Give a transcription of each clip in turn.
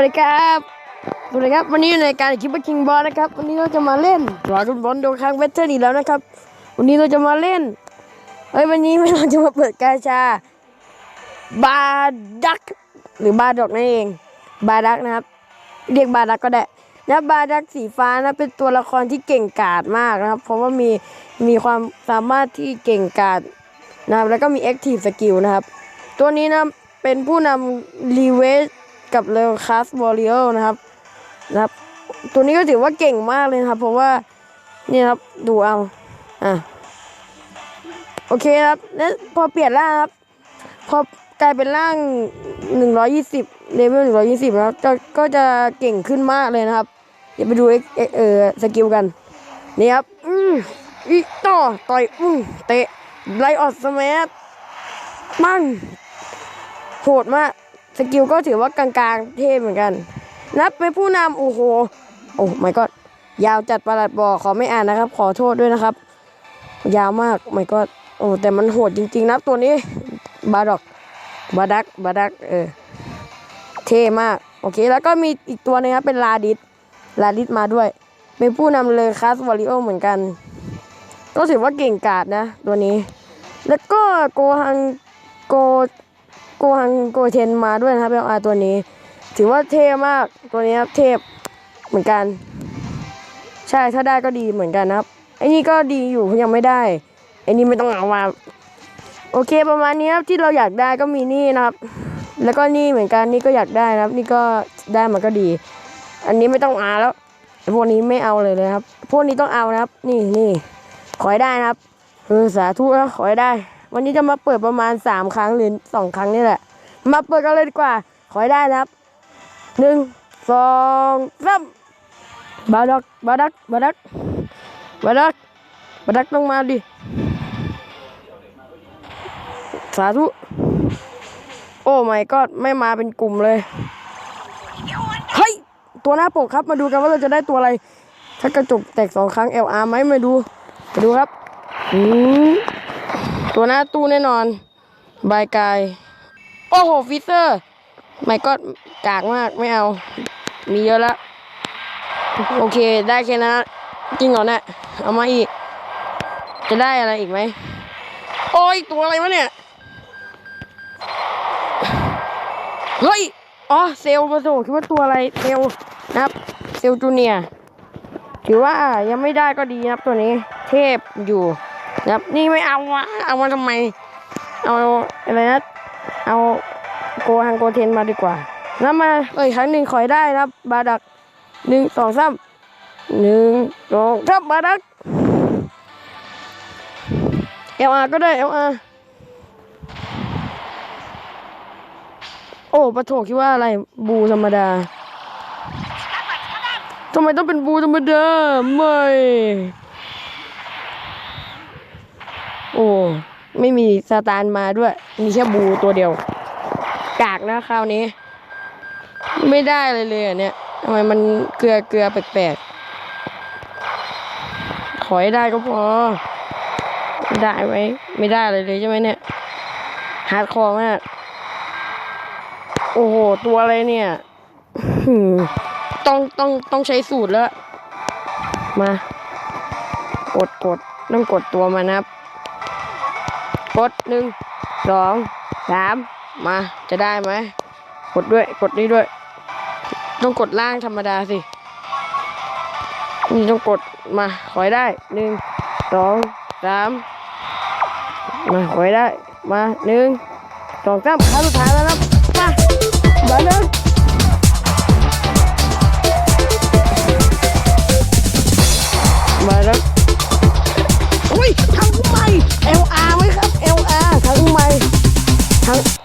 วัสดีครับสวัสดีครับ วันนี้อยู่ในการคิปเปอร์คิงบอลนะครับ วันนี้เราจะมาเล่นดราก้อนบอลโดค้างเวทเทอร์อีกแล้วนะครับ วันนี้เราจะมาเล่น เฮ้ย วันนี้เราจะมาเปิดกาชา บาดัก หรือบาดอกนั่นเอง บาดักนะครับ เรียกบาดักก็ได้นะบาดักสีฟ้านะเป็นตัวละครที่เก่งกาจมากนะครับ เพราะว่ามีมีความสามารถที่เก่งกาจนะครับ แล้วก็มี Active Skill นะครับ ตัวนี้นะเป็นผู้นำรีเวส กับเลอคัสวอริโอนะครับนะครับ ตัวนี้ก็ถือว่าเก่งมากเลยครับ เพราะว่านี่ครับดูเอาอะโอเคครับแล้วพอเปลี่ยนร่างครับ พอกลายเป็นร่าง 120เลเวล120นะครับก็ก็จะเก่งขึ้นมากเลยนะครับ เดี๋ยวไปดูเอ็กเอ่อสกิลกันนี่ครับอืออีต่อต่อยอือเตะไลออดสแมัมั่งโหดมาก สกิลก็ถือว่ากลางๆ เท่เหมือนกัน นับเป็นผู้นำโอ้โห โอ้ไม่ก็ยาวจัดประหลัดบอกขอไม่อ่านนะครับ ขอโทษด้วยนะครับ ยาวมากไม่ก็โอ้แต่มันโหดจริงๆนะตัวนี้ บาดอกบาดักบาดักเออเท่มาก โอเค แล้วก็มีอีกตัวหนึงครับเป็นลาดิสลาดิสมาด้วย เป็นผู้นำเลยคัสวอริโอเหมือนกัน ก็ถือว่าเก่งกาจนะ ตัวนี้ แล้วก็โกฮังโก โกฮังโกเทนมาด้วยนะครับเอลอาตัวนี้ ถือว่าเท่มากตัวนี้ครับเทพเหมือนกัน ใช่ถ้าได้ก็ดีเหมือนกันนะครับไอ้นี่ก็ดีอยู่ยังไม่ได้ไอ้นี่ไม่ต้องเอามาโอเคประมาณนี้ครับที่เราอยากได้ก็มีนี่นะครับ แล้วก็นี่เหมือนกันนี่ก็อยากได้นะครับ นี่ก็ได้มันก็ดี อันนี้ไม่ต้องอาแล้วไอ้พวกนี้ไม่เอาเลยเลยครับ พวกนี้ต้องเอานะครับ นี่นี่ขอให้ได้นะครับเออสาธุนะขอให้ได้ วันนี้จะมาเปิดประมาณสามครั้งหรือสองครั้งนี่แหละ มาเปิดกันเลยดีกว่า ขอให้ได้นะครับหนึ่งสองสามบาดักบาดักบาดักบาดักบาดักต้องมาดิสาธุโอ้ไม่ก็ไม่มาเป็นกลุ่มเลยเฮ้ยตัวหน้าปกครับมาดูกันว่าเราจะได้ตัวอะไรถ้ากระจกแตกสองครั้ง LR ไหมมาดูมาดูครับอืม ตัวหน้าตู้แน่นอน บายกาย โอ้โหฟิเซอร์ ไม่ก็กากมากไม่เอา มีเยอะล้วโอเคได้แค่นั้นจริงเหรอเนี่ยเอามาอีก จะได้อะไรอีกไหมโอ้ยตัวอะไรวะเนี่ย เฮ้ย อ๋อ เซลประโถคิดว่าตัวอะไร เซลนะครับ เซลจูเนียถือว่ายังไม่ได้ก็ดีนะครับตัวนี้ เทพอยู่ ครับนี่ไม่เอาวะเอามาทำไม เอาอะไรนะเอาโกฮังโกเทนมาดีกว่าแล้วมาเอ้ยครั้งหนึ่งขอยได้นะครับ บาดักหนึ่งสองสามหนึ่งสองสามบาดักเอลอาก็ได้เอลอาโอ้ปะโถคิดว่าอะไรบูธรรมดาทำไมต้องเป็นบูธรรมดาไม่ โอ้ไม่มีสตาร์มาด้วย มีแค่บูตัวเดียว กากนะคราวนี้ ไม่ได้เลยเลยอะเนี่ยทำไมมันเกลือเกลือแปลกๆ ขอให้ได้ก็พอ ได้ไหมไม่ได้เลยเลยใช่ไหมเนี่ย ฮาร์ดคอร์มาก โอ้โห ตัวอะไรเนี่ย ต้องต้องต้องใช้สูตรแล้ว มา กดกดต้องกดตัวมานะครับ กดหนึ่งสองสามมาจะได้ไหมกดด้วยกดนี้ด้วย ต้องกดล่างธรรมดาสินี่ต้องกดมาขอให้ได้หนึ่งสองสามมาขอให้ได้มาหนึ่งสองสามครั้งสุดท้ายแล้วนะมามาเริ่ม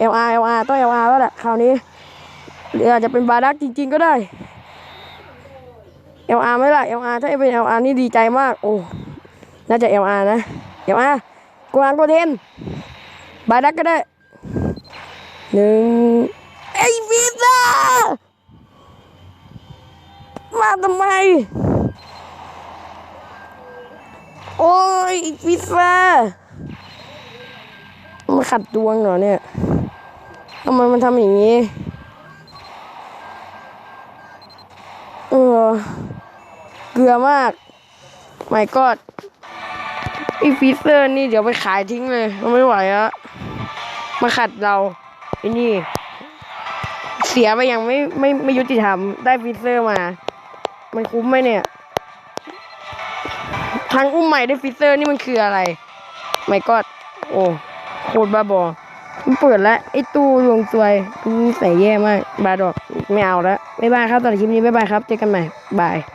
LR LR ต้อง LR แล้วแหละคราวนี้หรืออาจจะเป็นบาดักจริง ๆ ก็ได้ LR ไหมล่ะ LR ถ้าเป็น LR นี่ดีใจมาก โอ้ น่าจะ LR นะ LR กูอังโกเทนบาดักก็ได้หนึ่งไอ้พิซ่ามาทำไม โอ้ยพิซซ่ามาขัดดวงเหรอเนี่ย ทำไมมันทำอย่างนี้ เออ เกลือมากไม่กอดไอีฟีเซอร์นี่เดี๋ยวไปขายทิ้งเลยมันไม่ไหวแล้วมาขัดเราไอ้นี่ เสียไปย่างไม่ไม่ไม่ยุติธรรม ได้ฟีเซอร์มา มันคุ้มไหมเนี่ย ทางอุ้มใหม่ได้ฟีเซอร์นี่มันคืออะไร ไม่กอดโอ้โคตรบ้าบอ มันเปิดแล้วไอ้ตู้ดวงซวยใส่แย่มาก บาดอกไม่เอาแล้วบ๊ายบายครับตอนคลิปนี้บ๊ายบายครับเจอกันใหม่บาย